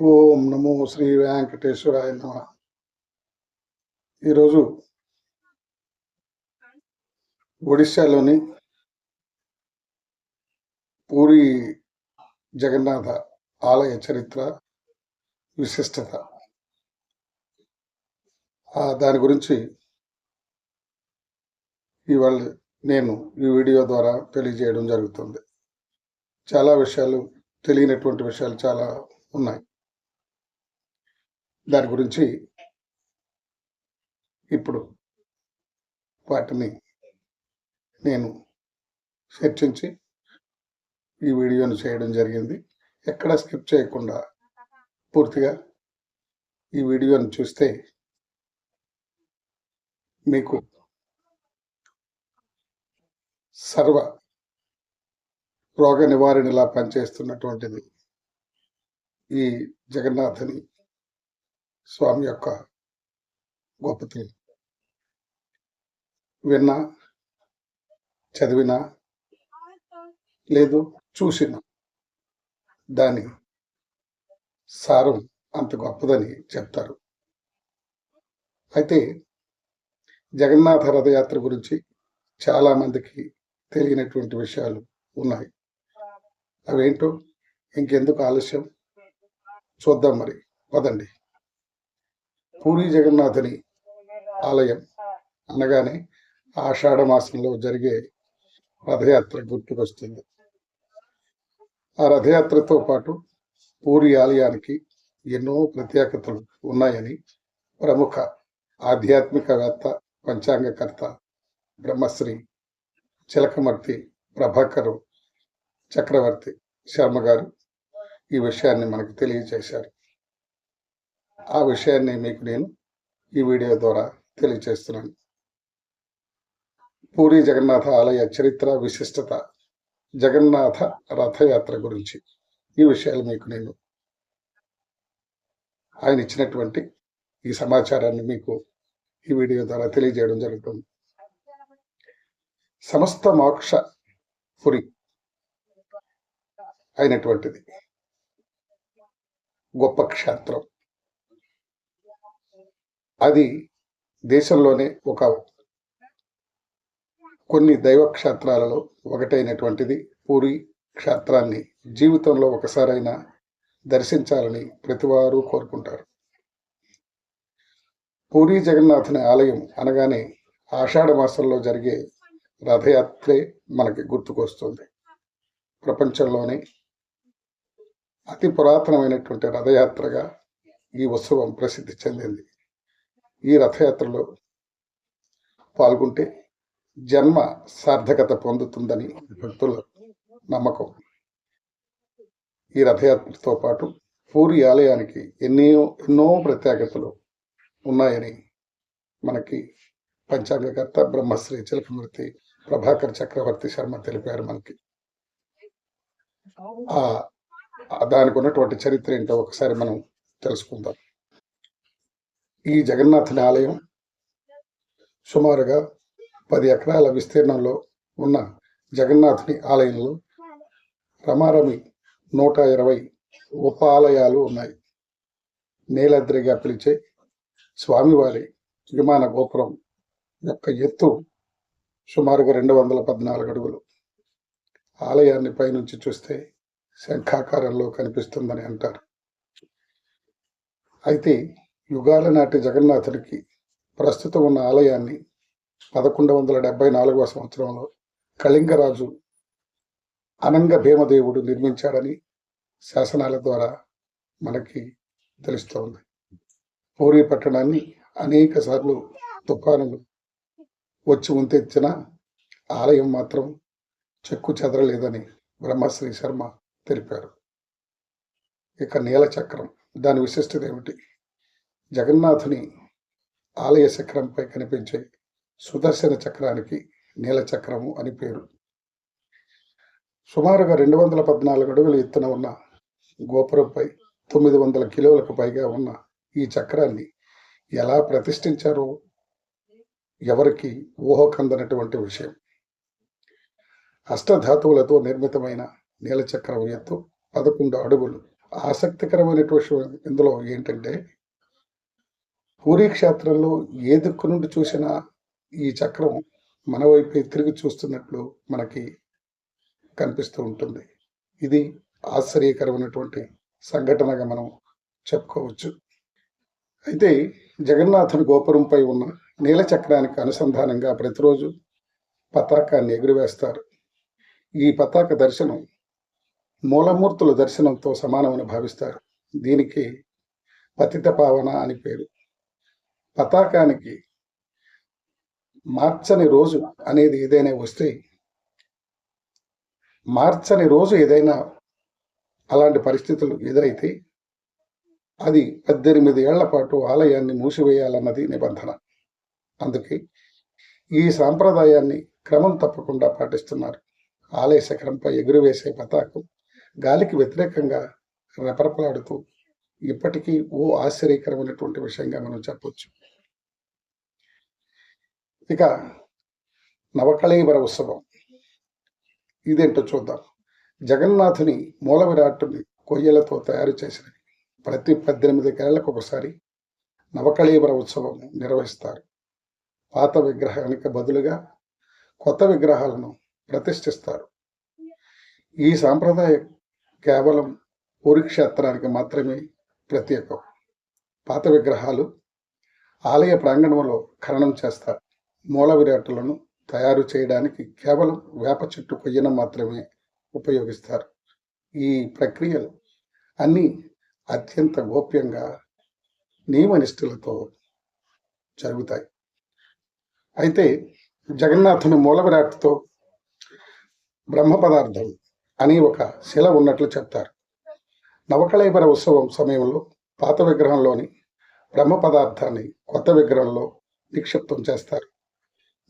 ఓం నమో శ్రీ వెంకటేశ్వరాయ నమ. ఈరోజు ఒడిశాలోని పూరి జగన్నాథ ఆలయ చరిత్ర విశిష్టత. దాని గురించి ఇవాళ నేను ఈ వీడియో ద్వారా తెలియజేయడం జరుగుతుంది. చాలా విషయాలు తెలియనటువంటి విషయాలు చాలా ఉన్నాయి. దాని గురించి ఇప్పుడు వాటిని నేను చర్చించి ఈ వీడియోను చేయడం జరిగింది. ఎక్కడ స్కిప్ చేయకుండా పూర్తిగా ఈ వీడియోను చూస్తే మీకు సర్వ రోగ నివారణలా పనిచేస్తున్నటువంటిది ఈ జగన్నాథని స్వామి యొక్క గొప్పతనం విన్నా చదివినా లేదు చూసిన దాని సారం అంత గొప్పదని చెప్తారు. అయితే జగన్నాథ రథయాత్ర గురించి చాలా మందికి తెలియనటువంటి విషయాలు ఉన్నాయి. అవేంటో ఇంకెందుకు ఆలస్యం? చూద్దాం మరి. పదండి. పూరి జగన్నాథుని ఆలయం అనగానే ఆషాఢ మాసంలో జరిగే రథయాత్ర గుర్తుకొస్తుంది. ఆ రథయాత్రతో పాటు పూరి ఆలయానికి ఎన్నో ప్రత్యేకతలు ఉన్నాయని ప్రముఖ ఆధ్యాత్మికవేత్త పంచాంగకర్త బ్రహ్మశ్రీ చిలకమర్తి ప్రభాకరు చక్రవర్తి శర్మ గారు ఈ విషయాన్ని మనకు తెలియజేశారు. ఆ విషయాన్ని మీకు నేను ఈ వీడియో ద్వారా తెలియజేస్తున్నాను పూరి జగన్నాథ ఆలయ చరిత్ర విశిష్టత జగన్నాథ రథయాత్ర గురించి ఈ విషయాలు మీకు నేను ఆయన ఇచ్చినటువంటి ఈ సమాచారాన్ని మీకు ఈ వీడియో ద్వారా తెలియజేయడం జరుగుతుంది. సమస్త మోక్ష పురి అయినటువంటిది. గొప్ప క్షేత్రం. అది దేశంలోనే ఒక కొన్ని దైవ క్షేత్రాలలో ఒకటైనటువంటిది. పూరి క్షేత్రాన్ని జీవితంలో ఒకసారైనా దర్శించాలని ప్రతివారు కోరుకుంటారు. పూరి జగన్నాథుని ఆలయం అనగానే ఆషాఢ మాసంలో జరిగే రథయాత్రే మనకి గుర్తుకొస్తుంది. ప్రపంచంలోనే అతి పురాతనమైనటువంటి రథయాత్రగా ఈ ఉత్సవం ప్రసిద్ధి చెందింది. ఈ రథయాత్రలో పాల్గొంటే జన్మ సార్థకత పొందుతుందని భక్తుల నమ్మకం. ఈ రథయాత్రతో పాటు పూరి ఆలయానికి ఎన్నో ఎన్నో ప్రత్యేకతలు ఉన్నాయని మనకి పంచాంగకర్త బ్రహ్మశ్రీ చిలకమూర్తి ప్రభాకర్ చక్రవర్తి శర్మ తెలిపారు మనకి. ఆ దానికి ఉన్నటువంటి చరిత్ర ఏంటో ఒకసారి మనం తెలుసుకుందాం. ఈ జగన్నాథుని ఆలయం సుమారుగా పది ఎకరాల విస్తీర్ణంలో ఉన్న జగన్నాథుని ఆలయంలో రమారమి నూట ఇరవై ఉప ఆలయాలు ఉన్నాయి. నీలద్రిగా పిలిచే స్వామివారి విమాన గోపురం యొక్క ఎత్తు సుమారుగా రెండు వందల పద్నాలుగు అడుగులు. ఆలయాన్ని పైనుంచి చూస్తే శంఖాకారంలో కనిపిస్తుందని అంటారు. అయితే యుగాల నాటి జగన్నాథుడికి ప్రస్తుతం ఉన్న ఆలయాన్ని పదకొండు వందల డెబ్బై నాలుగవ సంవత్సరంలో కళింగరాజు అనంగ భీమదేవుడు నిర్మించాడని శాసనాల ద్వారా మనకి తెలుస్తోంది. పూరి పట్టణాన్ని అనేక సార్లు తుఫానులు వచ్చి ఉంతెచ్చిన ఆలయం మాత్రం చెక్కు చెదరలేదని బ్రహ్మశ్రీ శర్మ తెలిపారు. ఇక నీల చక్రం దాని విశిష్టత ఏమిటి? జగన్నాథుని ఆలయ చక్రంపై కనిపించే సుదర్శన చక్రానికి నీల చక్రము అని పేరు. సుమారుగా రెండు వందల పద్నాలుగు అడుగుల ఎత్తున ఉన్న గోపురంపై తొమ్మిది వందల కిలోలకు పైగా ఉన్న ఈ చక్రాన్ని ఎలా ప్రతిష్ఠించారో ఎవరికి ఊహకందనటువంటి విషయం. అష్టధాతువులతో నిర్మితమైన నీలచక్రం ఎత్తు పదకొండు అడుగులు. ఆసక్తికరమైనటువంటి విషయం ఇందులో ఏంటంటే పూరీ క్షేత్రంలో ఏ దిక్కు నుండి చూసినా ఈ చక్రం మన వైపు తిరిగి చూస్తున్నట్లు మనకి కనిపిస్తూ ఉంటుంది. ఇది ఆశ్చర్యకరమైనటువంటి సంఘటనగా మనం చెప్పుకోవచ్చు. అయితే జగన్నాథుని గోపురంపై ఉన్న నీల చక్రానికి అనుసంధానంగా ప్రతిరోజు పతాకాన్ని ఎగురవేస్తారు. ఈ పతాక దర్శనం మూలమూర్తుల దర్శనంతో సమానమని భావిస్తారు. దీనికి పతిత పావన అని పేరు. పతాకానికి మార్చని రోజు అనేది ఏదైనా వస్తే మార్చని రోజు ఏదైనా అలాంటి పరిస్థితులు ఎదురైతే అది పద్దెనిమిది ఏళ్ళ పాటు ఆలయాన్ని మూసివేయాలన్నది నిబంధన. అందుకే ఈ సాంప్రదాయాన్ని క్రమం తప్పకుండా పాటిస్తున్నారు. ఆలయ శిఖరంపై ఎగురువేసే పతాకం గాలికి వ్యతిరేకంగా రెపరెపలాడుతూ ఇప్పటికీ ఓ ఆశ్చర్యకరమైనటువంటి విషయంగా మనం చెప్పొచ్చు. ఇక నవకళేబర ఉత్సవం ఇదేంటో చూద్దాం. జగన్నాథుని మూల విరాట్టుని కొయ్యలతో తయారు చేసిన ప్రతి పద్దెనిమిది ఏళ్ళకు ఒకసారి నవకళీబర ఉత్సవం నిర్వహిస్తారు. పాత విగ్రహానికి బదులుగా కొత్త విగ్రహాలను ప్రతిష్ఠిస్తారు. ఈ సాంప్రదాయం కేవలం పూరి క్షేత్రానికి మాత్రమే ప్రత్యేకం. పాత విగ్రహాలు ఆలయ ప్రాంగణంలో ఖననం చేస్తారు. మూల విరాటలను తయారు చేయడానికి కేవలం వేప చెట్టు కొయ్యను మాత్రమే ఉపయోగిస్తారు. ఈ ప్రక్రియలు అన్నీ అత్యంత గోప్యంగా నియమనిష్ఠులతో జరుగుతాయి. అయితే జగన్నాథుని మూల విరాట్తో బ్రహ్మ పదార్థం అని ఒక శిల ఉన్నట్లు చెప్తారు. నవకళేబర ఉత్సవం సమయంలో పాత విగ్రహంలోని బ్రహ్మ పదార్థాన్ని కొత్త విగ్రహంలో నిక్షిప్తం చేస్తారు.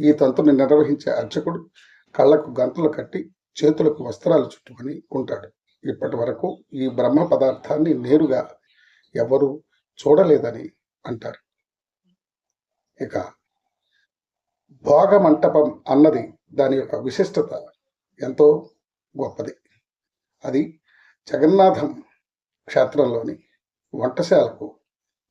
ఈ తంతుని నిర్వహించే అర్చకుడు కళ్ళకు గంటలు కట్టి చేతులకు వస్త్రాలు చుట్టుకొని ఉంటాడు. ఇప్పటి వరకు ఈ బ్రహ్మ పదార్థాన్ని నేరుగా ఎవరు చూడలేదని అంటారు. ఇక భోగ మంటపం అన్నది దాని యొక్క విశిష్టత ఎంతో గొప్పది. అది జగన్నాథం క్షేత్రంలోని వంటశాలకు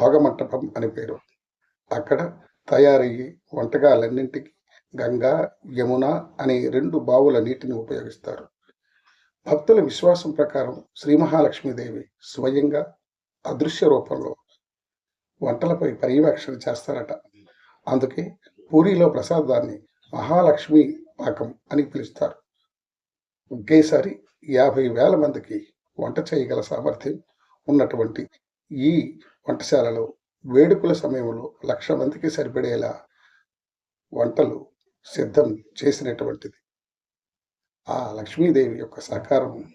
భోగమంటపం అని పేరు. అక్కడ తయారయ్యే వంటకాలన్నింటికి గంగా యమున అనే రెండు బావుల నీటిని ఉపయోగిస్తారు. భక్తుల విశ్వాసం ప్రకారం శ్రీ మహాలక్ష్మీదేవి స్వయంగా అదృశ్య రూపంలో వంటలపై పర్యవేక్షణ చేస్తారట. అందుకే పూరిలో ప్రసాదాన్ని మహాలక్ష్మి పాకం అని పిలుస్తారు. ఒకేసారి యాభై వేల మందికి వంట చేయగల సామర్థ్యం ఉన్నటువంటి ఈ వంటశాలలో వేడుకల సమయంలో లక్ష మందికి సరిపడేలా వంటలు సిద్ధం చేసినటువంటిది. ఆ లక్ష్మీదేవి యొక్క సహకారం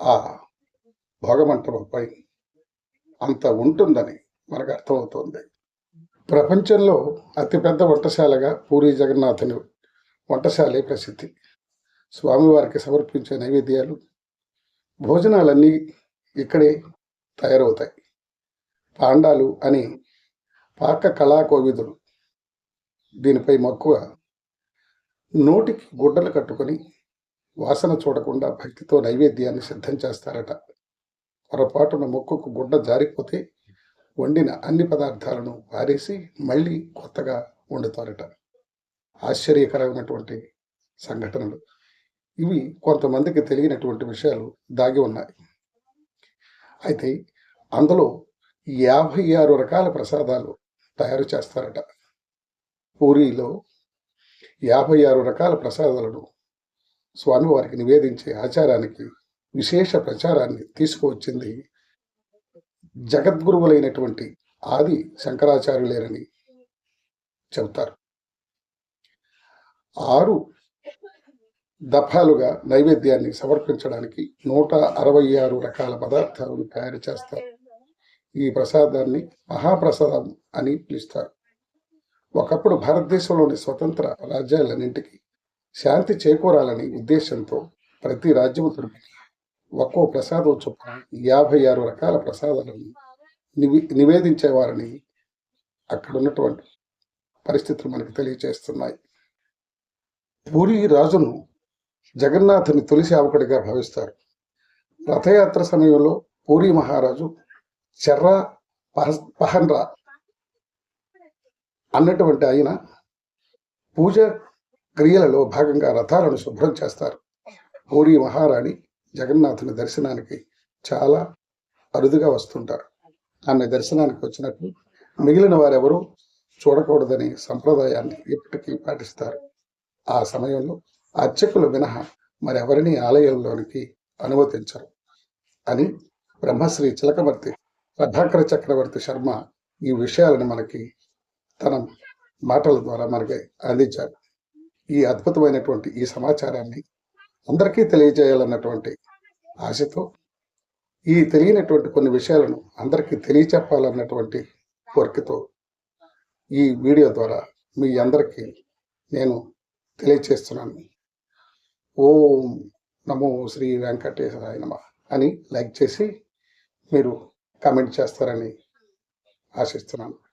ఆ భోగమంటపంపై అంత ఉంటుందని మనకు అర్థమవుతోంది. ప్రపంచంలో అతిపెద్ద వంటశాలగా పూరి జగన్నాథుని వంటశాలే ప్రసిద్ధి. స్వామివారికి సమర్పించే నైవేద్యాలు భోజనాలన్నీ ఇక్కడే తయారవుతాయి. పాండాలు అని పాక కళాకోవిదులు దీనిపై మక్కువ. నోటికి గుడ్డలు కట్టుకొని వాసన చూడకుండా భక్తితో నైవేద్యాన్ని సిద్ధం చేస్తారట. పొరపాటున మొక్కుకు గుడ్డ జారిపోతే వండిన అన్ని పదార్థాలను పారేసి మళ్ళీ కొత్తగా వండుతారట. ఆశ్చర్యకరమైనటువంటి సంఘటనలు. ఇవి కొంతమందికి తెలియనటువంటి విషయాలు దాగి ఉన్నాయి. అయితే అందులో యాభై ఆరు రకాల ప్రసాదాలు తయారు చేస్తారట. పూరిలో యాభై ఆరు రకాల ప్రసాదాలను స్వామివారికి నివేదించే ఆచారానికి విశేష ప్రచారాన్ని తీసుకువచ్చింది జగద్గురువులైనటువంటి ఆది శంకరాచార్యులేరని చెబుతారు. ఆరు దఫాలుగా నైవేద్యాన్ని సమర్పించడానికి నూట అరవై ఆరు రకాల పదార్థాలను తయారు చేస్తారు. ఈ ప్రసాదాన్ని మహాప్రసాదం అని పిలుస్తారు. ఒకప్పుడు భారతదేశంలోని స్వతంత్ర రాజ్యాలన్నింటికి శాంతి చేకూరాలని ఉద్దేశంతో ప్రతి రాజ్యము తరపున ఒక్కో ప్రసాదం చొప్పున యాభై ఆరు రకాల ప్రసాదాలను నివి నివేదించేవారని అక్కడ ఉన్నటువంటి పరిస్థితులు మనకు తెలియచేస్తున్నాయి. పూరి రాజును జగన్నాథుని తొలి సేవకుడిగా భావిస్తారు. రథయాత్ర సమయంలో పూరి మహారాజు చెర్రా పహ పహన్రా అన్నటువంటి ఆయన పూజ క్రియలలో భాగంగా రథాలను శుభ్రం చేస్తారు. పూరి మహారాణి జగన్నాథుని దర్శనానికి చాలా అరుదుగా వస్తుంటారు. ఆమె దర్శనానికి వచ్చినట్లు మిగిలిన వారెవరూ చూడకూడదనే సంప్రదాయాన్ని ఇప్పటికీ పాటిస్తారు. ఆ సమయంలో అర్చకులు మినహా మరెవరిని ఆలయంలోనికి అనుమతించరు అని బ్రహ్మశ్రీ చిలకమర్తి ప్రభాకర చక్రవర్తి శర్మ ఈ విషయాలను మనకి తన మాటల ద్వారా మనకి అందించారు. ఈ అద్భుతమైనటువంటి ఈ సమాచారాన్ని అందరికీ తెలియజేయాలన్నటువంటి ఆశతో ఈ తెలియనటువంటి కొన్ని విషయాలను అందరికీ తెలియచెప్పాలన్నటువంటి కోరికతో ఈ వీడియో ద్వారా మీ అందరికీ నేను తెలియచేస్తున్నాను. ఓం నమో శ్రీ వెంకటేశ్వరాయ నమ అని లైక్ చేసి మీరు కామెంట్ చేస్తారని ఆశిస్తున్నాను.